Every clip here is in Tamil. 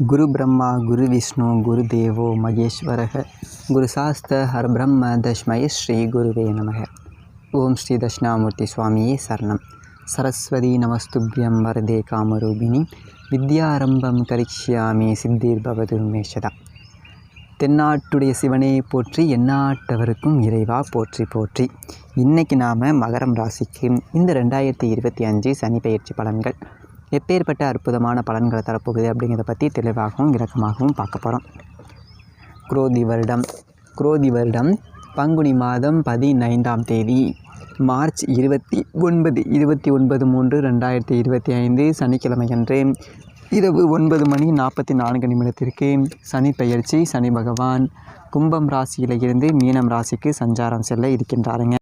குரு பிரம்மா குரு விஷ்ணு குரு தேவோ மகேஸ்வரக குரு சாஸ்த ஹர் பிரம்ம தஷ்மய ஸ்ரீ குருவே நமக. ஓம் ஸ்ரீ தட்சிணாமூர்த்தி சுவாமியே சரணம். சரஸ்வதி நமஸ்துபியம் வரதே காமரூபிணி. வித்யாரம்பம் கரிஷ்யாமி சித்தீர் பவது மேஷதா தென்னாட்டுடைய சிவனே போற்றி எந்நாட்டவருக்கும் இறைவா போற்றி போற்றி. இன்றைக்கி நாம் மகரம் ராசிக்கு இந்த ரெண்டாயிரத்தி இருபத்தி அஞ்சு சனி பயிற்சி பலன்கள். எப்பேற்பட்ட அற்புதமான பலன்களை தரப்போகுது அப்படிங்கிறத பற்றி தெளிவாகவும் விளக்கமாகவும் பார்க்க போகிறோம் குரோதி வருடம். குரோதி வருடம் பங்குனி மாதம் பதினைந்தாம் தேதி மார்ச் இருபத்தி ஒன்பது இருபத்தி ஒன்பது மூன்று ரெண்டாயிரத்தி இருபத்தி ஐந்து சனிக்கிழமையன்று இரவு ஒன்பது மணி நாற்பத்தி நான்கு நிமிடத்திற்கு சனி பெயர்ச்சி சனி பகவான் கும்பம் ராசியில் இருந்து மீனம் ராசிக்கு சஞ்சாரம் செல்ல இருக்கின்றாருங்க.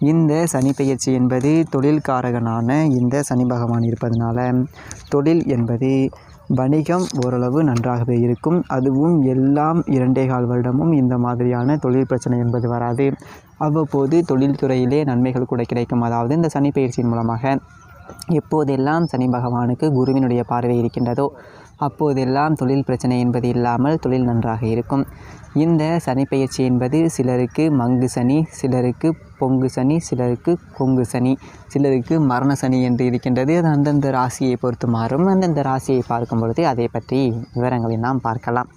இந்த சனி பெயர்ச்சி என்பது தொழில்காரகனான இந்த சனி பகவான் இருப்பதனால தொழில் என்பது வணிகம் ஓரளவு நன்றாகவே இருக்கும். அதுவும் எல்லாம் இரண்டே கால் வருடமும் இந்த மாதிரியான தொழில் பிரச்சனை என்பது வராது. அவ்வப்போது தொழில்துறையிலே நன்மைகள் கூட கிடைக்கும். அதாவது இந்த சனி பயிற்சியின் மூலமாக எப்போதெல்லாம் சனி பகவானுக்கு குருவினுடைய பார்வை இருக்கின்றதோ அப்போதெல்லாம் தொழில் பிரச்சனை என்பது இல்லாமல் தொழில் நன்றாக இருக்கும். இந்த சனி பயிற்சி என்பது சிலருக்கு மங்கு சனி சிலருக்கு பொங்கு சனி சிலருக்கு கொங்கு சனி சிலருக்கு மரண சனி என்று இருக்கின்றது. அது அந்தந்த ராசியை பொறுத்து மாறும். அந்தந்த ராசியை பார்க்கும் பொழுது அதை பற்றி விவரங்களை நாம் பார்க்கலாம்.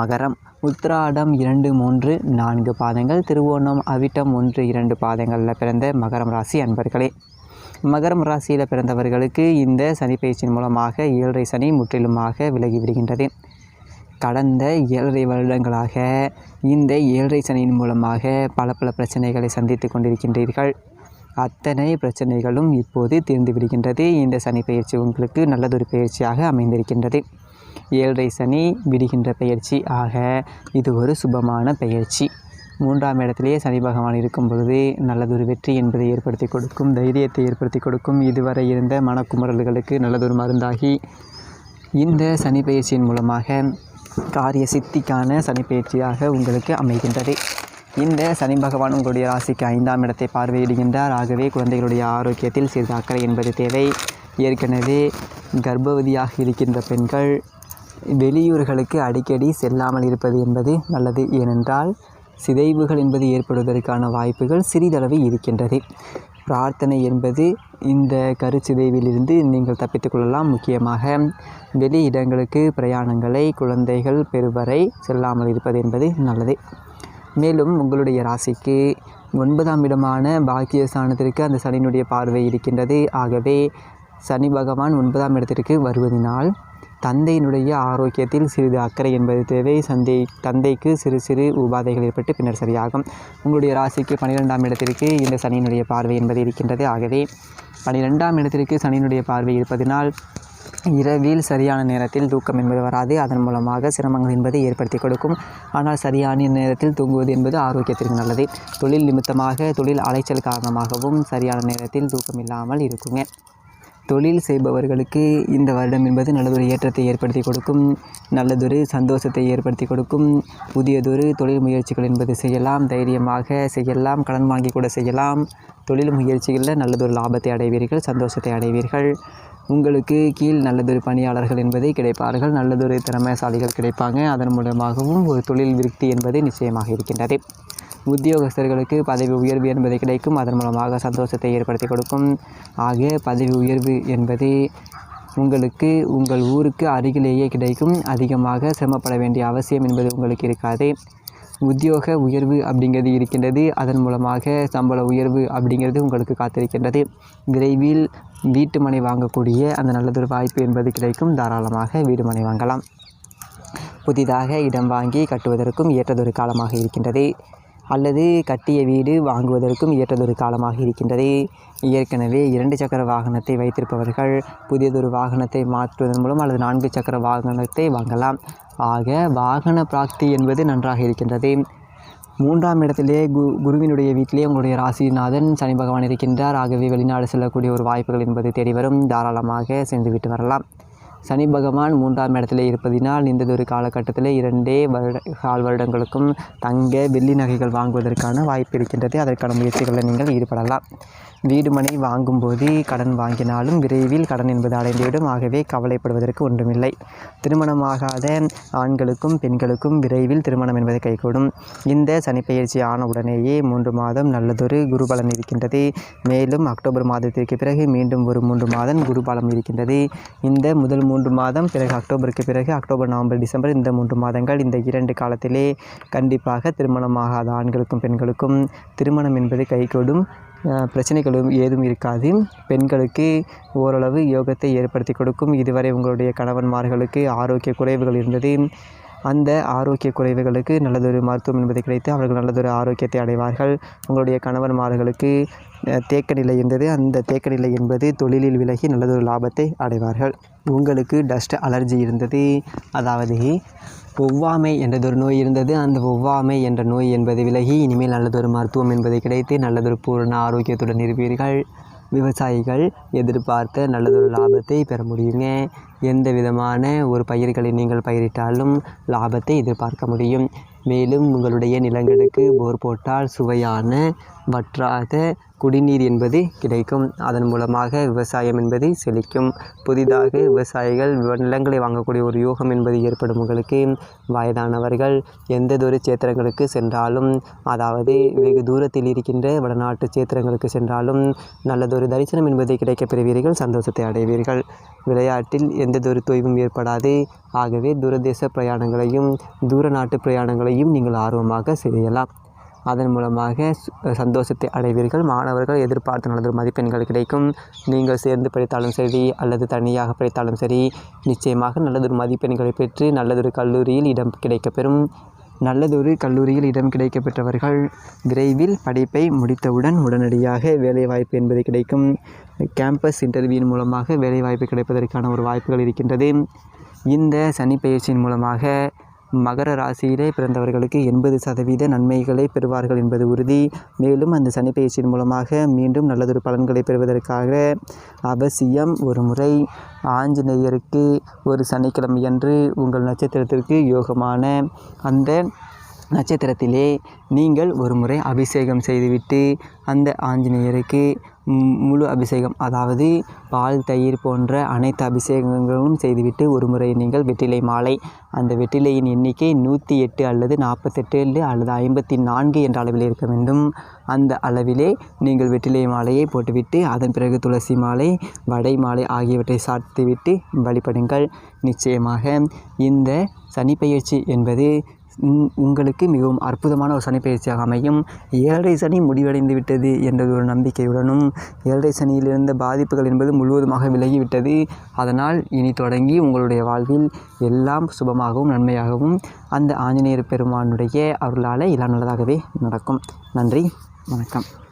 மகரம். உத்திராடம் இரண்டு மூன்று நான்கு பாதங்கள். திருவோணம் அவிட்டம் ஒன்று இரண்டு பாதங்களில் பிறந்த மகரம் ராசி அன்பர்களே. மகரம் ராசியில் பிறந்தவர்களுக்கு இந்த சனி பயிற்சியின் மூலமாக ஏழரை சனி முற்றிலுமாக விலகிவிடுகின்றது கடந்த ஏழரை வருடங்களாக இந்த ஏழரை சனியின் மூலமாக பல பல பிரச்சனைகளை சந்தித்து கொண்டிருக்கின்றீர்கள். அத்தனை பிரச்சனைகளும் இப்போது தீர்ந்து விடுகின்றது. இந்த சனி பயிற்சி உங்களுக்கு நல்லதொரு பயிற்சியாக அமைந்திருக்கின்றது. ஏழரை சனி விடுகின்ற பயிற்சி. ஆக இது ஒரு சுபமான பயிற்சி. மூன்றாம் இடத்திலேயே சனி பகவான் இருக்கும் பொழுது நல்லதொரு வெற்றி என்பதை ஏற்படுத்தி கொடுக்கும் தைரியத்தை ஏற்படுத்தி கொடுக்கும். இதுவரை இருந்த மனக்குமரல்களுக்கு நல்லதொரு மருந்தாகி இந்த சனி பயிற்சியின் மூலமாக காரிய சித்திக்கான சனி பயிற்சியாக உங்களுக்கு அமைகின்றது. இந்த சனி பகவான் உங்களுடைய ராசிக்கு ஐந்தாம் இடத்தை பார்வையிடுகின்றார். ஆகவே குழந்தைகளுடைய ஆரோக்கியத்தில் சிறிது அக்கறை என்பது தேவை. ஏற்கனவே கர்ப்பவதியாக இருக்கின்ற பெண்கள் வெளியூர்களுக்கு அடிக்கடி செல்லாமல் இருப்பது என்பது நல்லது. ஏனென்றால் சிதைவுகள் என்பது ஏற்படுவதற்கான வாய்ப்புகள் சிறிதளவு இருக்கின்றது. பிரார்த்தனை என்பது இந்த கருச்சிதைவிலிருந்து நீங்கள் தப்பித்துக்கொள்ளலாம் முக்கியமாக வெளி இடங்களுக்கு பிரயாணங்களை குழந்தைகள் பெறுவரை செல்லாமல் இருப்பது என்பது நல்லது. மேலும் உங்களுடைய ராசிக்கு ஒன்பதாம் இடமான பாக்கியஸ்தானத்திற்கு அந்த சனியினுடைய பார்வை இருக்கின்றது. ஆகவே சனி பகவான் ஒன்பதாம் இடத்திற்கு வருவதினால் தந்தையினுடைய ஆரோக்கியத்தில் சிறிது அக்கறை என்பது தேவை. சந்தை தந்தைக்கு சிறு சிறு உபாதைகள் ஏற்பட்டு பின்னர் சரியாகும். உங்களுடைய ராசிக்கு பன்னிரெண்டாம் இடத்திற்கு இந்த சனியினுடைய பார்வை என்பது இருக்கின்றது. ஆகவே பனிரெண்டாம் இடத்திற்கு சனியினுடைய பார்வை இருப்பதனால் இரவில் சரியான நேரத்தில் தூக்கம் என்பது வராது. அதன் மூலமாக சிரமங்கள் என்பதை ஏற்படுத்தி கொடுக்கும். ஆனால் சரியான நேரத்தில் தூங்குவது என்பது ஆரோக்கியத்திற்கு நல்லது. தொழில் நிமித்தமாக தொழில் அலைச்சல் காரணமாகவும் சரியான நேரத்தில் தூக்கம் இல்லாமல் இருக்குங்க. தொழில் செய்பவர்களுக்கு இந்த வருடம் என்பது நல்லதொரு ஏற்றத்தை ஏற்படுத்தி கொடுக்கும் நல்லதொரு சந்தோஷத்தை ஏற்படுத்தி கொடுக்கும் புதியதொரு தொழில் முயற்சிகள் என்பது செய்யலாம் தைரியமாக செய்யலாம் கடன் வாங்கி கூட செய்யலாம். தொழில் முயற்சிகளில் நல்லதொரு லாபத்தை அடைவீர்கள் சந்தோஷத்தை அடைவீர்கள். உங்களுக்கு கீழ் நல்லதொரு பணியாளர்கள் என்பதை கிடைப்பார்கள் நல்லதொரு திறமைசாலிகள் கிடைப்பாங்க. அதன் மூலமாகவும் ஒரு தொழில் விருத்தி என்பது நிச்சயமாக இருக்கின்றது. உத்தியோகஸ்தர்களுக்கு பதவி உயர்வு என்பது கிடைக்கும். அதன் மூலமாக சந்தோஷத்தை ஏற்படுத்தி கொடுக்கும். ஆக பதவி உயர்வு என்பது உங்களுக்கு உங்கள் ஊருக்கு அருகிலேயே கிடைக்கும். அதிகமாக சிரமப்பட வேண்டிய அவசியம் என்பது உங்களுக்கு இருக்காது. உத்தியோக உயர்வு அப்படிங்கிறது இருக்கின்றது. அதன் மூலமாக சம்பள உயர்வு அப்படிங்கிறது உங்களுக்கு காத்திருக்கின்றது. விரைவில் வீட்டு மனை வாங்கக்கூடிய அந்த நல்லதொரு வாய்ப்பு என்பது கிடைக்கும். தாராளமாக வீடு மனை வாங்கலாம். புதிதாக இடம் வாங்கி கட்டுவதற்கும் ஏற்றதொரு காலமாக இருக்கின்றது. அல்லது கட்டிய வீடு வாங்குவதற்கும் ஏற்றதொரு காலமாக இருக்கின்றது. ஏற்கனவே இரண்டு சக்கர வாகனத்தை வைத்திருப்பவர்கள் புதியதொரு வாகனத்தை மாற்றுவதன் மூலம் அல்லது நான்கு சக்கர வாகனத்தை வாங்கலாம். ஆக வாகன பிராப்தி என்பது நன்றாக இருக்கின்றது. மூன்றாம் இடத்திலே கு குருவினுடைய வீட்டிலே உங்களுடைய ராசிநாதன் சனி பகவான் இருக்கின்றார். ஆகவே வெளிநாடு செல்லக்கூடிய ஒரு வாய்ப்புகள் என்பது தேடி வரும் தாராளமாக சென்றுவிட்டு வரலாம். சனி பகவான் மூன்றாம் இடத்திலே இருப்பதினால் இந்ததொரு காலகட்டத்தில் இரண்டே வருட கால் வருடங்களுக்கும் தங்க வெள்ளி நகைகள் வாங்குவதற்கான வாய்ப்பு இருக்கின்றது. அதற்கான முயற்சிகளில் நீங்கள் ஈடுபடலாம். வீடு மனை வாங்கும்போது கடன் வாங்கினாலும் விரைவில் கடன் என்பது அடைந்துவிடும். ஆகவே கவலைப்படுவதற்கு ஒன்றுமில்லை. திருமணமாகாத ஆண்களுக்கும் பெண்களுக்கும் விரைவில் திருமணம் என்பது கைகூடும். இந்த சனிப்பெயர்ச்சி ஆன உடனேயே மூன்று மாதம் நல்லதொரு குருபலன் இருக்கின்றது. மேலும் அக்டோபர் மாதத்திற்கு பிறகு மீண்டும் ஒரு மூன்று மாதம் குருபலம் இருக்கின்றது. இந்த முதல் மூன்று மாதம் பிறகு அக்டோபருக்கு பிறகு அக்டோபர் நவம்பர் டிசம்பர் இந்த மூன்று மாதங்கள் இந்த இரண்டு காலத்திலே கண்டிப்பாக திருமணமாகாத ஆண்களுக்கும் பெண்களுக்கும் திருமணம் என்பது கைகூடும் பிரச்சனைகளும் ஏதும் இருக்காது. பெண்களுக்கு ஓரளவு யோகத்தை ஏற்படுத்தி கொடுக்கும். இதுவரை உங்களுடைய கணவன்மார்களுக்கு ஆரோக்கிய குறைவுகள் இருந்தது. அந்த ஆரோக்கிய குறைவுகளுக்கு நல்லதொரு மருத்துவம் என்பது கிடைத்து அவர்கள் நல்லதொரு ஆரோக்கியத்தை அடைவார்கள். உங்களுடைய கணவன்மார்களுக்கு தேக்க நிலை இருந்தது. அந்த தேக்க நிலை என்பது தொழிலில் விலகி நல்லதொரு லாபத்தை அடைவார்கள். உங்களுக்கு டஸ்ட் அலர்ஜி இருந்தது. அதாவது ஒவ்வாமை என்றதொரு நோய் இருந்தது. அந்த ஒவ்வாமை என்ற நோய் என்பது விலகி இனிமேல் நல்லதொரு மருத்துவம் என்பது கிடைத்து நல்லதொரு பூரண ஆரோக்கியத்துடன் இருப்பீர்கள். விவசாயிகள் எதிர்பார்த்த நல்லதொரு லாபத்தை பெற முடியுங்க. எந்த விதமான ஒரு பயிர்களை நீங்கள் பயிரிட்டாலும் லாபத்தை எதிர்பார்க்க முடியும். மேலும் உங்களுடைய நிலங்களுக்கு போர் போட்டால் சுவையான வற்றாத குடிநீர் என்பது கிடைக்கும். அதன் மூலமாக விவசாயம் என்பது செழிக்கும். புதிதாக விவசாயிகள் நிலங்களை வாங்கக்கூடிய ஒரு யோகம் என்பது ஏற்படும் உங்களுக்கு. வயதானவர்கள் எந்ததொரு சேத்திரங்களுக்கு சென்றாலும் அதாவது வெகு தூரத்தில் இருக்கின்ற வடநாட்டு சேத்திரங்களுக்கு சென்றாலும் நல்லதொரு தரிசனம் என்பதை கிடைக்கப் பெறுவீர்கள் சந்தோஷத்தை அடைவீர்கள். விளையாட்டில் எந்ததொரு தொய்வும் ஏற்படாது. ஆகவே தூரதேச பிரயாணங்களையும் தூர நாட்டு பிரயாணங்களையும் நீங்கள் ஆர்வமாக செய்யலாம். அதன் மூலமாக சு- சந்தோஷத்தை அடைவீர்கள். மாணவர்கள் எதிர்பார்த்த நல்லதொரு மதிப்பெண்கள் கிடைக்கும். நீங்கள் சேர்ந்து படித்தாலும் சரி அல்லது தனியாக படித்தாலும் சரி நிச்சயமாக நல்லதொரு மதிப்பெண்களை பெற்று நல்லதொரு கல்லூரியில் இடம் கிடைக்கப்பெறும். நல்லதொரு கல்லூரியில் இடம் கிடைக்கப்பெற்றவர்கள் விரைவில் படிப்பை முடித்தவுடன் உடனடியாக வேலைவாய்ப்பு என்பது கிடைக்கும். கேம்பஸ் இன்டர்வியூவின் மூலமாக வேலைவாய்ப்பு கிடைப்பதற்கான ஒரு வாய்ப்புகள் இருக்கின்றது. இந்த சனி பயிற்சியின் மூலமாக மகர ராசியிலே பிறந்தவர்களுக்கு எண்பது சதவீத நன்மைகளை பெறுவார்கள் என்பது உறுதி. மேலும் அந்த சனி பயிற்சியின் மூலமாக மீண்டும் நல்லதொரு பலன்களை பெறுவதற்காக அவசியம் ஒரு முறை ஆஞ்சநேயருக்கு ஒரு சனிக்கிழமையன்று உங்கள் நட்சத்திரத்திற்கு யோகமான அந்த நட்சத்திரத்திலே நீங்கள் ஒரு முறை அபிஷேகம் செய்துவிட்டு அந்த ஆஞ்சநேயருக்கு முழு அபிஷேகம். அதாவது பால் தயிர் போன்ற அனைத்து அபிஷேகங்களும் செய்துவிட்டு ஒரு முறை நீங்கள் வெற்றிலை மாலை அந்த வெற்றிலையின் எண்ணிக்கை நூற்றி எட்டு அல்லது நாற்பத்தெட்டு அல்லது ஐம்பத்தி நான்கு என்ற அளவில் இருக்க வேண்டும். அந்த அளவிலே நீங்கள் வெற்றிலை மாலையை போட்டுவிட்டு அதன் பிறகு துளசி மாலை வடை மாலை ஆகியவற்றை சாத்திவிட்டு வழிபடுங்கள். நிச்சயமாக இந்த சனிப்பயிற்சி என்பது உங்களுக்கு மிகவும் அற்புதமான ஒரு சனிப்பயிற்சியாக அமையும். ஏழரை சனி முடிவடைந்து விட்டது என்றது ஒரு நம்பிக்கையுடனும் ஏழரை சனியில் இருந்த பாதிப்புகள் என்பது முழுவதுமாக விலகிவிட்டது. அதனால் இனி தொடங்கி உங்களுடைய வாழ்வில் எல்லாம் சுபமாகவும் நன்மையாகவும் அந்த ஆஞ்சநேயர் பெருமானுடைய அருளால் எல்லாம் நல்லதாகவே நடக்கும். நன்றி வணக்கம்.